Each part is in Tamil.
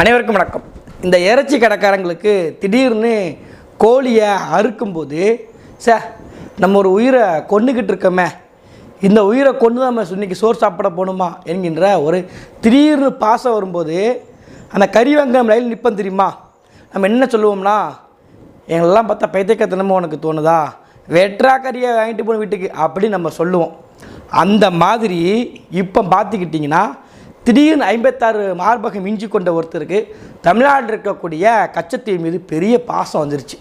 அனைவருக்கும் வணக்கம். இந்த இறைச்சி கடைக்காரங்களுக்கு திடீர்னு கோழியை அறுக்கும்போது சே நம்ம ஒரு உயிரை கொண்டுக்கிட்டு இருக்கோமே இந்த உயிரை கொண்டு நம்ம இன்னைக்கு சோறு சாப்பிட போகணுமா என்கின்ற ஒரு திடீர்னு பாசம் வரும்போது அந்த கறி ரயில் நிற்பம் தெரியுமா? நம்ம என்ன சொல்லுவோம்னா எங்களெல்லாம் பார்த்தா பைத்தியக்கத்தனமும் உனக்கு தோணுதா? வெட்ரா கறியை வாங்கிட்டு போன வீட்டுக்கு அப்படின்னு நம்ம சொல்லுவோம். அந்த மாதிரி இப்போ பார்த்துக்கிட்டிங்கன்னா திடீர்னு ஐம்பத்தாறு மார்பகம் மிஞ்சி கொண்ட ஒருத்தருக்கு தமிழ்நாட்டில் இருக்கக்கூடிய கச்சத்தீவு மீது பெரிய பாசம் வந்துருச்சு.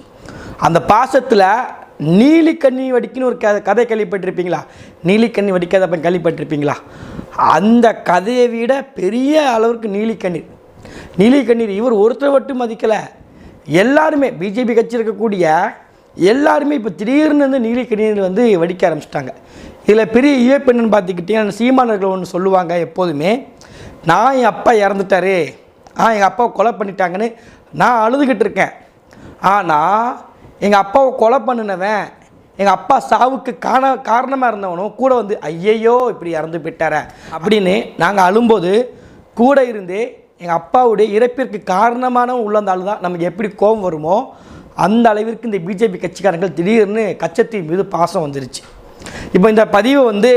அந்த பாசத்தில் நீலிக்கண்ணி வடிக்குன்னு ஒரு க கதை கேள்விப்பட்டிருப்பீங்களா? நீலிக்கண்ணி வடிக்காத அப்போ கேள்விப்பட்டிருப்பீங்களா? அந்த கதையை விட பெரிய அளவுக்கு நீலிக்கண்ணீர் நீலிக்கண்ணீர் இவர் ஒருத்தர் மட்டும் மதிக்கலை. எல்லாருமே பிஜேபி கட்சி இருக்கக்கூடிய எல்லாருமே இப்போ திடீர்னு வந்து நீலிக்கண்ணீர் வந்து வடிக்க ஆரம்பிச்சிட்டாங்க. இதில் பெரிய இழப்பு என்னன்னு பார்த்துக்கிட்டிங்கன்னா சீமானர்கள் ஒன்று சொல்லுவாங்க எப்போதுமே நான் என் அப்பா இறந்துட்டாரு. ஆ எங்கள் அப்பாவை கொலை பண்ணிட்டாங்கன்னு நான் அழுதுகிட்டு இருக்கேன். ஆனால் எங்கள் அப்பாவை கொலை பண்ணினவன் எங்கள் அப்பா சாவுக்கு காண காரணமாக இருந்தவனும் கூட வந்து ஐயையோ இப்படி இறந்து போயிட்டார. அப்படின்னு நாங்கள் அழும்போது கூட இருந்து எங்கள் அப்பாவுடைய இறப்பிற்கு காரணமான உள்ள அந்த ஆள் தான் நமக்கு எப்படி கோபம் வருமோ அந்த அளவிற்கு இந்த பிஜேபி கட்சிக்காரங்கள் திடீர்னு கச்சத்தின் மீது பாசம் வந்துருச்சு. இப்போ இந்த பதிவை வந்து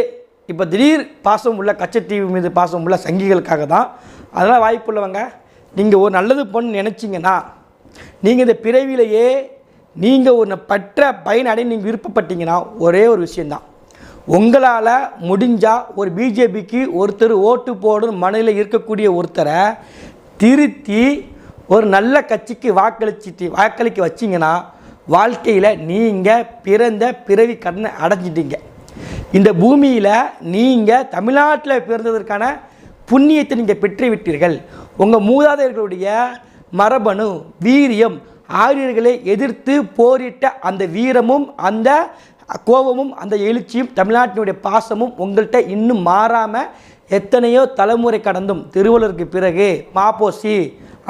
இப்போ திடீர் பாசம் உள்ள கச்சத்தீவு மீது பாசம் உள்ள சங்கிகளுக்காக தான். அதெல்லாம் வாய்ப்புள்ளவங்க நீங்கள் ஒரு நல்லது பொண்ணு நினச்சிங்கன்னா நீங்கள் இந்த பிறவிலேயே நீங்கள் ஒரு பற்ற பயனடை நீங்கள் விருப்பப்பட்டீங்கன்னா ஒரே ஒரு விஷயந்தான் உங்களால் முடிஞ்சால் ஒரு பிஜேபிக்கு ஒருத்தர் ஓட்டு போடணும் மனதில் இருக்கக்கூடிய ஒருத்தரை திருத்தி ஒரு நல்ல கட்சிக்கு வாக்களிச்சிட்டு வாக்களிக்க வச்சிங்கன்னா வாழ்க்கையில் நீங்கள் பிறந்த பிறவி கடனை அடைஞ்சிட்டீங்க. இந்த பூமியில் நீங்கள் தமிழ்நாட்டில் பிறந்ததற்கான புண்ணியத்தை நீங்கள் பெற்றுவிட்டீர்கள். உங்கள் மூதாதையர்களுடைய மரபணு வீரியம் ஆரியர்களை எதிர்த்து போரிட்ட அந்த வீரமும் அந்த கோபமும் அந்த எழுச்சியும் தமிழ்நாட்டினுடைய பாசமும் உங்கள்கிட்ட இன்னும் மாறாமல் எத்தனையோ தலைமுறை கடந்தும். திருவள்ளுவருக்கு பிறகு மாப்போசி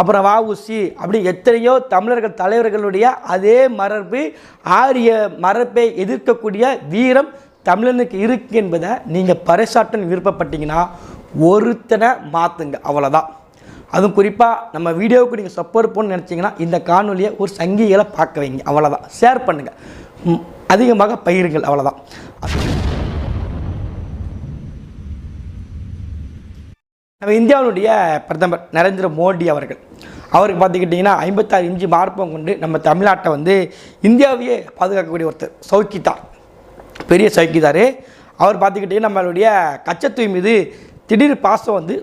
அப்புறம் வஉசி அப்படி எத்தனையோ தமிழர்கள் தலைவர்களுடைய அதே மரபு ஆரிய மரபை எதிர்க்கக்கூடிய வீரம் தமிழனுக்கு இருக்கு என்பதை நீங்கள் பறைசாற்றன் விருப்பப்பட்டீங்கன்னா ஒருத்தனை மாற்றுங்க அவ்வளோதான் அதுவும் குறிப்பாக நம்ம வீடியோவுக்கு நீங்கள் சப்போர்ட் பண்ணணும்னு நினச்சிங்கன்னா இந்த காணொலியை ஒரு சங்கிகளை பார்க்க வைங்க அவ்வளோதான் ஷேர் பண்ணுங்கள் அதிகமாக பயிருங்கள் அவ்வளோதான் நம்ம இந்தியாவினுடைய பிரதமர் நரேந்திர மோடி அவர்கள். அவருக்கு பார்த்துக்கிட்டிங்கன்னா ஐம்பத்தாறு இஞ்சி மார்பம் கொண்டு நம்ம தமிழ்நாட்டை வந்து இந்தியாவையே பாதுகாக்கக்கூடிய ஒருத்தர் சௌக்கித்தார் பெரிய சௌக்கிதார் அவர் பார்த்துக்கிட்டே நம்மளுடைய கச்சத்தீவு மீது திடீர் பாசம் வந்து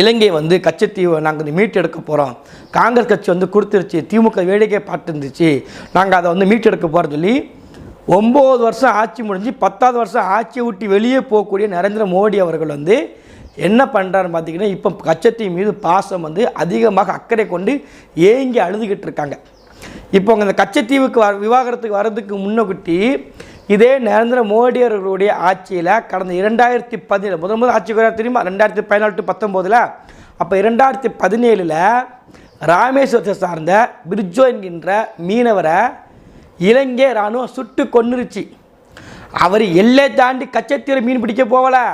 இலங்கை வந்து கச்சத்தீவை நாங்கள் வந்து மீட்டெடுக்க போகிறோம் காங்கிரஸ் கட்சி வந்து கொடுத்துருச்சு. திமுக வேடிக்கை பார்த்துருந்துச்சு நாங்கள் அதை வந்து மீட்டெடுக்க போகிறோம் சொல்லி ஒம்பது வருஷம் ஆட்சி முடிஞ்சு பத்தாவது வருஷம் ஆட்சியை விட்டு வெளியே போகக்கூடிய நரேந்திர மோடி அவர்கள் வந்து என்ன பண்ணுறாருன்னு பார்த்தீங்கன்னா இப்போ கச்சத்தீவு மீது பாசம் வந்து அதிகமாக அக்கறை கொண்டு ஏங்கி அழுதுகிட்டு இருக்காங்க. இப்போ அந்த கச்சத்தீவுக்கு வ விவாகரத்துக்கு வர்றதுக்கு முன்னகுட்டி இதே நரேந்திர மோடி அவர்களுடைய ஆட்சியில் கடந்த இரண்டாயிரத்தி பதினேழு முதல் முதல் ஆட்சிக்கு வர தெரியுமா? ரெண்டாயிரத்தி பதினாலு டு பத்தொம்போதில் அப்போ இரண்டாயிரத்தி பதினேழில் ராமேஸ்வரத்தை சார்ந்த பிரிஜோ என்கின்ற மீனவரை இலங்கை இராணுவம் சுட்டு கொன்னுருச்சு. அவர் எல்லை தாண்டி கச்சத்தீவில் மீன் பிடிக்க போகலை.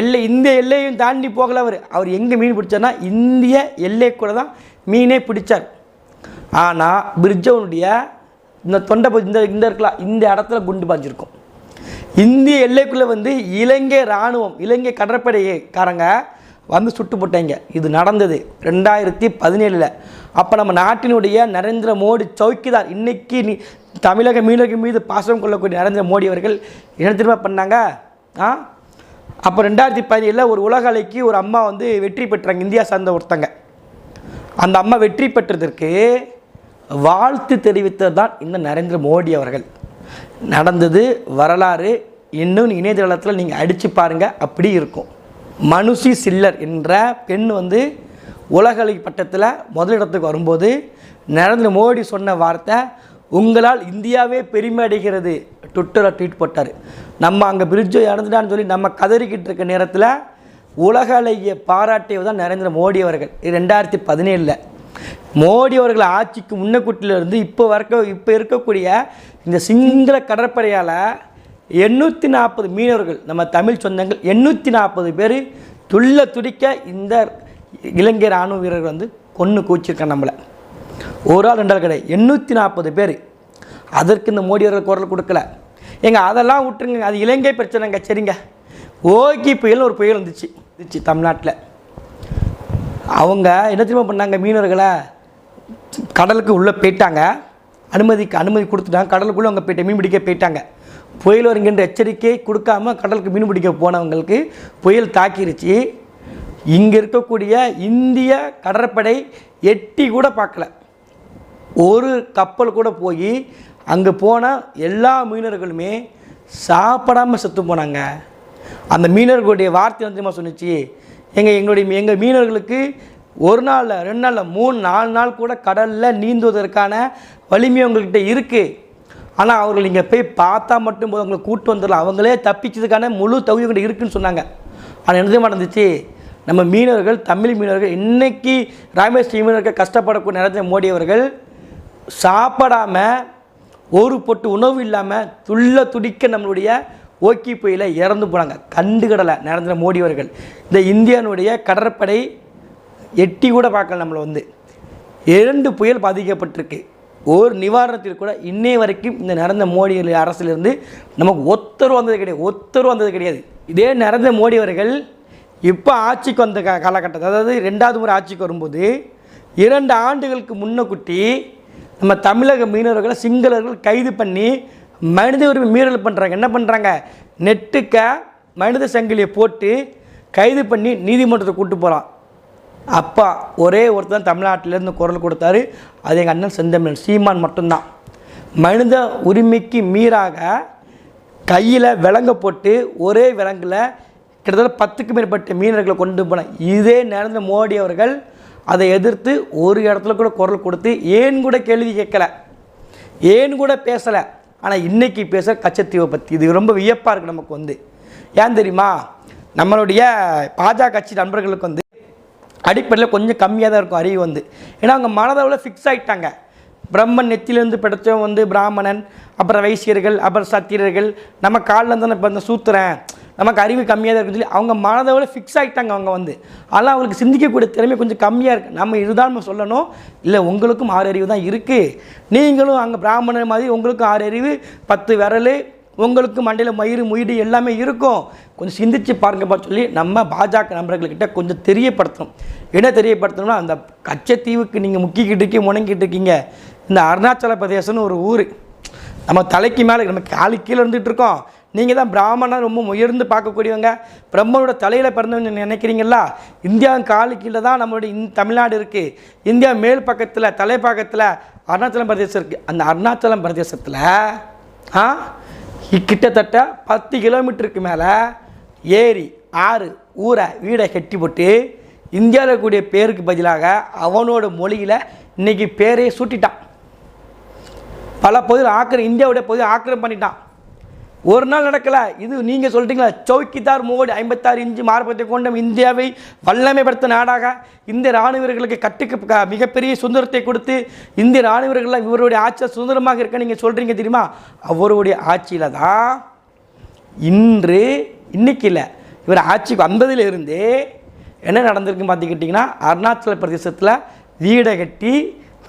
எல்லை இந்த எல்லையும் தாண்டி போகல அவர். அவர் எங்கே மீன் பிடிச்சார்னா இந்திய எல்லைக்குள்ளே தான் மீனே பிடிச்சார். ஆனால் பிரிட்ஜோனுடைய இந்த தொண்டை இந்த இந்த இருக்கலாம் இந்த இடத்துல குண்டு பாஞ்சிருக்கும். இந்திய எல்லைக்குள்ளே வந்து இலங்கை இராணுவம் இலங்கை கடற்படைக்காரங்க வந்து சுட்டு போட்டாங்க. இது நடந்தது ரெண்டாயிரத்தி பதினேழில். அப்போ நம்ம நாட்டினுடைய நரேந்திர மோடி சௌக்கிதார் இன்னைக்கு நீ தமிழக மீனவர்கள் மீது பாசம் கொள்ளக்கூடிய நரேந்திர மோடி அவர்கள் என்ன திரும்ப பண்ணாங்க? ஆ? அப்போ ரெண்டாயிரத்தி பதினேழில் ஒரு உலக அலைக்கு ஒரு அம்மா வந்து வெற்றி பெற்றாங்க. இந்தியா சார்ந்த ஒருத்தங்க. அந்த அம்மா வெற்றி பெற்றதற்கு வாழ்த்து தெரிவித்தது தான் இந்த நரேந்திர மோடி அவர்கள். நடந்தது வரலாறு இன்னும் இணையதளத்தில் நீங்கள் அடித்து பாருங்கள் அப்படி இருக்கும். மனுஷி சில்லர் என்ற பெண் வந்து உலகளி பட்டத்தில் முதலிடத்துக்கு வரும்போது நரேந்திர மோடி சொன்ன வார்த்தை உங்களால் இந்தியாவே பெருமை அடைகிறது ட்விட்டரில் ட்வீட் போட்டார். நம்ம அங்கே பிரிட்ஜோ இறந்துட்டான்னு சொல்லி நம்ம கதறிக்கிட்டு இருக்க நேரத்தில் உலக அலைய பாராட்டியவர் தான் நரேந்திர மோடி அவர்கள். இது ரெண்டாயிரத்தி பதினேழில். மோடி அவர்கள் ஆட்சிக்கு முன்னக்கூட்டில இருந்து இப்போ வரைக்கும் இப்போ இருக்கக்கூடிய இந்த சிங்கள கடற்படையால் எண்ணூற்றி நாற்பது மீனவர்கள் நம்ம தமிழ் சொந்தங்கள் எண்ணூற்றி நாற்பது பேர் துள்ள துடிக்க இந்த இலங்கை ராணுவ வீரர்கள் வந்து கொன்று கூச்சிருக்காங்க நம்மளை. ஒரு ஆள் ரெண்டாள் கிடையாது. எண்ணூற்றி நாற்பது பேர். அதற்கு இந்த மோடி அவர்கள் குரல் கொடுக்கல. ஏங்க அதெல்லாம் விட்டுருங்க. அது இலங்கை பிரச்சனைங்க. சரிங்க. ஓகி புயல்னு ஒரு புயல் வந்துச்சு. வந்துச்சு தமிழ்நாட்டில். அவங்க என்ன தெரியுமா பண்ணாங்க? மீனவர்களை கடலுக்கு உள்ளே போயிட்டாங்க. அனுமதிக்கு அனுமதி கொடுத்துட்டாங்க. கடலுக்குள்ளே அவங்க போயிட்டு மீன் பிடிக்க போயிட்டாங்க. புயல் வருங்கின்ற எச்சரிக்கை கொடுக்காம கடலுக்கு மீன் பிடிக்க போனவங்களுக்கு புயல் தாக்கிருச்சு. இங்கே இருக்கக்கூடிய இந்திய கடற்படை எட்டி கூட பார்க்கல. ஒரு கப்பல் கூட போய் அங்கே போன எல்லா மீனவர்களுமே சாப்பிடாம செத்து போனாங்க. அந்த மீனவர்களுடைய வார்த்தை வந்து சொன்னிச்சு சொன்னுச்சு? எங்கள் எங்களுடைய எங்கள் மீனவர்களுக்கு ஒரு நாளில் ரெண்டு நாளில் மூணு நாலு நாள் கூட கடலில் நீந்துவதற்கான வலிமை உங்கள்கிட்ட இருக்குது ஆனால் அவர்கள் இங்கே போய் பார்த்தா மட்டும் போது அவங்களை கூட்டு வந்துடலாம். அவங்களே தப்பிச்சதுக்கான முழு தகுதி உங்கள்கிட்ட இருக்குன்னு சொன்னாங்க. ஆனால் என்ன நடந்துச்சு? நம்ம மீனவர்கள் தமிழ் மீனவர்கள் இன்றைக்கி ராமேஸ்வரி மீனவர்கள் கஷ்டப்படக்கூடிய நேரத்தில் மோடி அவர்கள் சாப்பிடாம ஒரு பொட்டு உணவு இல்லாமல் துள்ள துடிக்க நம்மளுடைய ஓக்கி புயலை இறந்து போனாங்க. கண்டுகடலை நரேந்திர மோடி அவர்கள். இந்த இந்தியானுடைய கடற்படை எட்டி கூட பார்க்கல நம்மளை வந்து. இரண்டு புயல் பாதிக்கப்பட்டிருக்கு. ஒரு நிவாரணத்தில் கூட இன்னை வரைக்கும் இந்த நரேந்திர மோடி அரசிலிருந்து நமக்கு ஒத்தரும் வந்தது கிடையாது. ஒத்தரும் வந்தது கிடையாது. இதே நரேந்திர மோடி அவர்கள் இப்போ ஆட்சிக்கு வந்த கா காலகட்டத்தில் அதாவது ரெண்டாவது முறை ஆட்சிக்கு வரும்போது இரண்டு ஆண்டுகளுக்கு முன்னக்குட்டி நம்ம தமிழக மீனவர்களை சிங்களர்கள் கைது பண்ணி மனித உரிமை மீறல் பண்ணுறாங்க என்ன பண்ணுறாங்க நெட்டுக்க மனித சங்கிலியை போட்டு கைது பண்ணி நீதிமன்றத்தை கூட்டு போகிறான் அப்பா ஒரே ஒருத்தர் தான் தமிழ்நாட்டிலேருந்து குரல் கொடுத்தாரு. அது எங்கள் அண்ணன் செந்தமிழன். சீமான் மட்டும்தான். மனித உரிமைக்கு மீறாக கையில் விலங்க போட்டு ஒரே விலங்கில் கிட்டத்தட்ட பத்துக்கு மேற்பட்ட மீனவர்களை கொண்டு போனேன் இதே நரேந்திர மோடி அவர்கள் அதை எதிர்த்து ஒரு இடத்துல கூட குரல் கொடுத்து ஏன் கூட கேள்வி கேட்கலை. ஏன் கூட பேசலை. ஆனால் இன்றைக்கி பேச கச்சத்தீவை பற்றி இது ரொம்ப வியப்பாக இருக்குது நமக்கு வந்து. ஏன் தெரியுமா? நம்மளுடைய பாஜக கட்சி நண்பர்களுக்கு வந்து அடிப்படையில் கொஞ்சம் கம்மியாக தான் இருக்கும் அறிவு வந்து. ஏன்னா அவங்க மனதளவில் ஃபிக்ஸ் ஆகிட்டாங்க பிரம்மன் நெத்திலிருந்து படைத்தவன் வந்து பிராமணன் அப்புறம் வைசியர்கள் அப்புறம் சத்திரர்கள் நம்ம காலில் தானே இப்போ இந்த சூத்திரன் நமக்கு அறிவு கம்மியாக தான் இருக்குன்னு சொல்லி அவங்க மனதளவில் ஃபிக்ஸ் ஆகிட்டாங்க அவங்க வந்து. ஆனால் அவங்களுக்கு சிந்திக்கக்கூடிய திறமை கொஞ்சம் கம்மியாக இருக்குது நம்ம இதுதான் நம்ம சொல்லணும். இல்லை உங்களுக்கும் ஆறு அறிவு தான் இருக்குது நீங்களும் அங்கே பிராமணர் மாதிரி உங்களுக்கும் ஆறு அறிவு பத்து விரல் உங்களுக்கு மண்டையில் மயிறு முயிடு எல்லாமே இருக்கும். கொஞ்சம் சிந்திச்சு பாருங்கப்பா சொல்லி நம்ம பாஜக நண்பர்கள்கிட்ட கொஞ்சம் தெரியப்படுத்தணும். என்ன தெரியப்படுத்தணும்னா அந்த கச்சத்தீவுக்கு நீங்கள் முக்கிக்கிட்டு இருக்கீங்க முணங்கிட்டு இருக்கீங்க. இந்த அருணாச்சல பிரதேசம்னு ஒரு ஊர். நம்ம தலைக்கு மேலே நம்ம காலி கீழே இருந்துகிட்டு இருக்கோம். நீங்கள் தான் பிராமணன் ரொம்ப உயர்ந்து பார்க்கக்கூடியவங்க. பிரம்மனோட தலையில் பிறந்தவங்க நினைக்கிறீங்களா? இந்தியாவின் காலு கீழே தான் நம்மளுடைய இந் தமிழ்நாடு இருக்குது இந்தியா மேல் பக்கத்தில் தலைப்பாக்கத்தில் அருணாச்சலம் பிரதேசம் இருக்குது அந்த அருணாச்சலம் பிரதேசத்தில் ஆ? கிட்டத்தட்ட பத்து கிலோமீட்டருக்கு மேலே ஏரி ஆறு ஊரை வீடை கட்டி போட்டு இந்தியாவில் கூடிய பேருக்கு பதிலாக அவனோட மொழியில் இன்னைக்கு பேரையே சூட்டிட்டான். பல பகுதியில் ஆக்கிர இந்தியாவுடைய பகுதியை ஆக்கிரம் பண்ணிட்டான். ஒரு நாள் நடக்கலை. இது நீங்கள் சொல்லிட்டீங்களா சௌக்கிதார் மோடி ஐம்பத்தாறு இன்ச்சு மார்பத்தை கொண்ட இந்தியாவை வல்லமைப்படுத்த நாடாக இந்திய ராணுவர்களுக்கு கட்டுக்கு மிகப்பெரிய சுதந்திரத்தை கொடுத்து இந்திய ராணுவர்கள் இவருடைய ஆட்சியில் சுதந்திரமாக இருக்க நீங்கள் சொல்கிறீங்க தெரியுமா? அவருடைய ஆட்சியில் தான் இன்று இன்னைக்கு இல்லை. இவர் ஆட்சிக்கு வந்ததிலிருந்து என்ன நடந்திருக்குன்னு பார்த்துக்கிட்டிங்கன்னா அருணாச்சல பிரதேசத்தில் வீடை கட்டி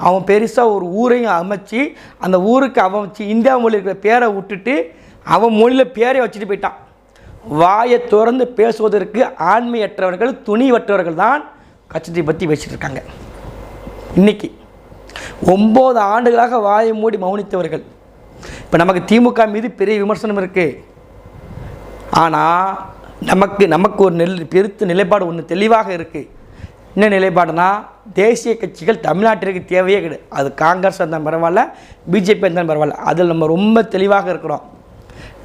அவன் பெருசாக ஒரு ஊரையும் அமைச்சு அந்த ஊருக்கு அவன் இந்தியா மொழி இருக்கிற பேரை விட்டுட்டு அவன் மொழியில் பேரை வச்சுட்டு போயிட்டான். வாயை திறந்து பேசுவதற்கு ஆண்மையற்றவர்கள் துணிவற்றவர்கள் தான் கட்சியை பற்றி வச்சுட்டு இருக்காங்க. இன்னைக்கு ஒம்பது ஆண்டுகளாக வாயை மூடி மௌனித்தவர்கள். இப்போ நமக்கு திமுக மீது பெரிய விமர்சனம் இருக்குது ஆனால் நமக்கு நமக்கு ஒரு நெல் பெருத்த நிலைப்பாடு ஒன்று தெளிவாக இருக்குது என்ன நிலைப்பாடுனா தேசிய கட்சிகள் தமிழ்நாட்டிற்கு தேவையே கிடையாது. அது காங்கிரஸ் இருந்தாலும் பரவாயில்ல பிஜேபி இருந்தாலும் பரவாயில்ல. அதில் நம்ம ரொம்ப தெளிவாக இருக்கிறோம்.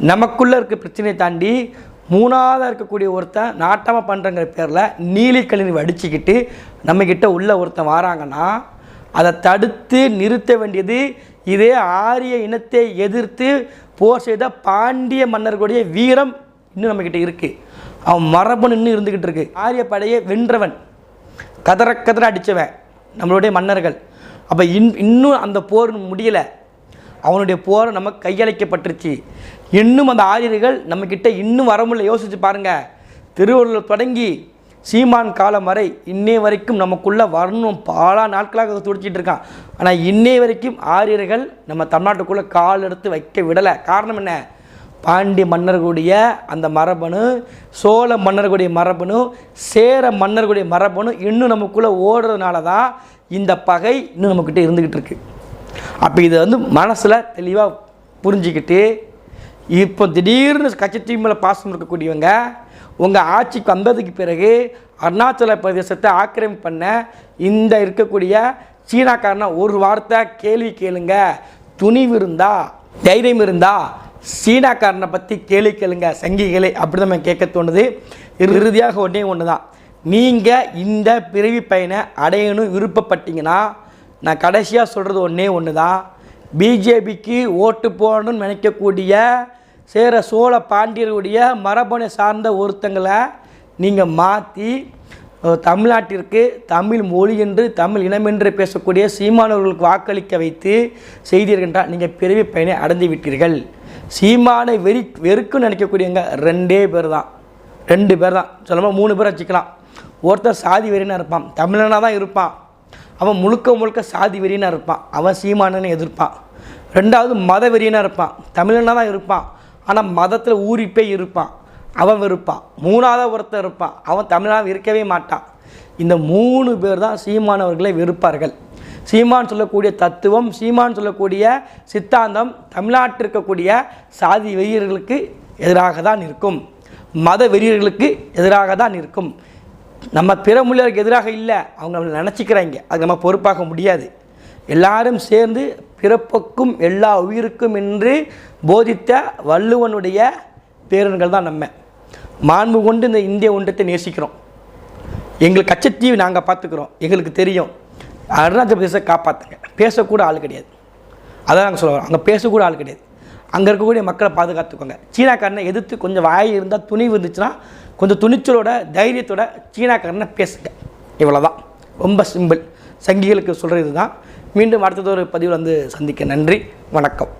நமக்குள்ளே இருக்க பிரச்சனையை தாண்டி மூணாவதாக இருக்கக்கூடிய ஒருத்தன் நாட்டமாக பண்ணுறங்கிற பேரில் நீலி கழிவு அடிச்சுக்கிட்டு நம்மக்கிட்ட உள்ள ஒருத்தன் வராங்கன்னா அதை தடுத்து நிறுத்த வேண்டியது இதே ஆரிய இனத்தை எதிர்த்து போர் செய்த பாண்டிய மன்னர்களுடைய வீரம் இன்னும் நம்மக்கிட்ட இருக்குது அவன் மரபணு இன்னும் இருந்துக்கிட்டு இருக்கு. ஆரிய படையை வென்றவன் கதற கதற அடித்தவன் நம்மளுடைய மன்னர்கள். அப்போ இன் இன்னும் அந்த போர் முடியலை. அவனுடைய போர் நமக்கு கையளிக்கப்பட்டுருச்சு. இன்னும் அந்த ஆரியர்கள் நம்மக்கிட்ட இன்னும் வர முடியல யோசிச்சு பாருங்கள் திருவள்ளுவர் தொடங்கி சீமான் காலம் வரை இன்னே வரைக்கும் நமக்குள்ளே வரணும். பல நாட்களாக துடிச்சிட்டு இருக்கான். ஆனால் இன்னே வரைக்கும் ஆரியர்கள் நம்ம தமிழ்நாட்டுக்குள்ளே கால் எடுத்து வைக்க விடலை. காரணம் என்ன? பாண்டிய மன்னர்களுடைய அந்த மரபணு சோழ மன்னர்களுடைய மரபணு சேர மன்னர்களுடைய மரபணு இன்னும் நமக்குள்ளே ஓடுறதுனால தான் இந்த பகை இன்னும் நம்மக்கிட்ட இருந்துக்கிட்டு இருக்கு. அப்போ இதை வந்து மனசில் தெளிவாக புரிஞ்சுக்கிட்டு இப்போ திடீர்னு கட்சி டீமில் பாசம் இருக்கக்கூடியவங்க உங்கள் ஆட்சிக்கு வந்ததுக்கு பிறகு அருணாச்சல பிரதேசத்தை ஆக்கிரமிப்பு பண்ண இந்த இருக்கக்கூடிய சீனாக்காரனை ஒரு வார்த்தை கேள்வி கேளுங்க. துணிவு இருந்தா தைரியம் இருந்தா சீனாக்காரனை பற்றி கேள்வி கேளுங்க. சங்கிகளை அப்படி தான் கேட்க தோணுது. இறுதியாக ஒன்றே ஒன்று தான் நீங்கள் இந்த பிறவி பயனை அடையணும் விருப்பப்பட்டீங்கன்னா நான் கடைசியாக சொல்கிறது ஒன்றே ஒன்று தான் பிஜேபிக்கு ஓட்டு போகணும்னு நினைக்கக்கூடிய சேர சோழ பாண்டியருடைய மரபணை சார்ந்த ஒருத்தங்களை நீங்கள் மாற்றி தமிழ்நாட்டிற்கு தமிழ் மொழி என்று தமிழ் இனம் என்று பேசக்கூடிய சீமானவர்களுக்கு வாக்களிக்க வைத்து செய்தீர்கள் நீங்கள் பெருமை பயனை அடைந்து விட்டீர்கள். சீமானை வெறி வெறுக்குன்னு நினைக்கக்கூடியவங்க ரெண்டே பேர் தான் ரெண்டு பேர் தான் சொல்லமா மூணு பேர் வச்சுக்கலாம். ஒருத்தர் சாதி வெறினா இருப்பான். தமிழனாக தான் இருப்பான். அவன் முழுக்க முழுக்க சாதி வெறினா இருப்பான். அவன் சீமானனை எதிர்ப்பான். ரெண்டாவது மத வெறியனாக இருப்பான். தமிழனாக தான் இருப்பான். ஆனால் மதத்தில் ஊறிப்பே இருப்பான். அவன் வெறுப்பான். மூணாவது ஒருத்தன் இருப்பான். அவன் தமிழனாக இருக்கவே மாட்டான். இந்த மூணு பேர் தான் சீமானவர்களை வெறுப்பார்கள். சீமான் சொல்லக்கூடிய தத்துவம் சீமான் சொல்லக்கூடிய சித்தாந்தம் தமிழ்நாட்டில் இருக்கக்கூடிய சாதி வெறியர்களுக்கு எதிராக தான் இருக்கும். மத வெறியர்களுக்கு எதிராக தான் இருக்கும். நம்ம பிற மொழியருக்கு எதிராக இல்லை. அவங்க நம்மளை நினச்சிக்கிறாங்க. அது நம்ம பொறுப்பாக முடியாது. எல்லாரும் சேர்ந்து பிறப்புக்கும் எல்லா உயிருக்கும் என்று போதித்த வள்ளுவனுடைய பேரன்கள் தான் நம்ம. மாண்பு கொண்டு இந்த இந்திய ஒன்றத்தை நேசிக்கிறோம். எங்களுக்கு கச்சத்தீவு நாங்கள் பார்த்துக்குறோம். எங்களுக்கு தெரியும். அருணாச்சல பிரதேசத்தை காப்பாற்றுங்க பேசக்கூட ஆள் கிடையாது. அதான் நாங்கள் சொல்லுவோம் அங்கே பேசக்கூட ஆள் கிடையாது. அங்கே இருக்கக்கூடிய மக்களை பாதுகாத்துக்கோங்க. சீனாக்காரனை எதிர்த்து கொஞ்சம் வாய் இருந்தால் துணிவு இருந்துச்சுன்னா கொஞ்சம் துணிச்சலோட தைரியத்தோட சீனாக்காரனை பேசுங்க. இவ்வளோதான் ரொம்ப சிம்பிள் சங்கிகளுக்கு சொல்கிறது தான் மீண்டும் அடுத்தது ஒரு பதிவில் வந்து சந்திக்க நன்றி. வணக்கம்.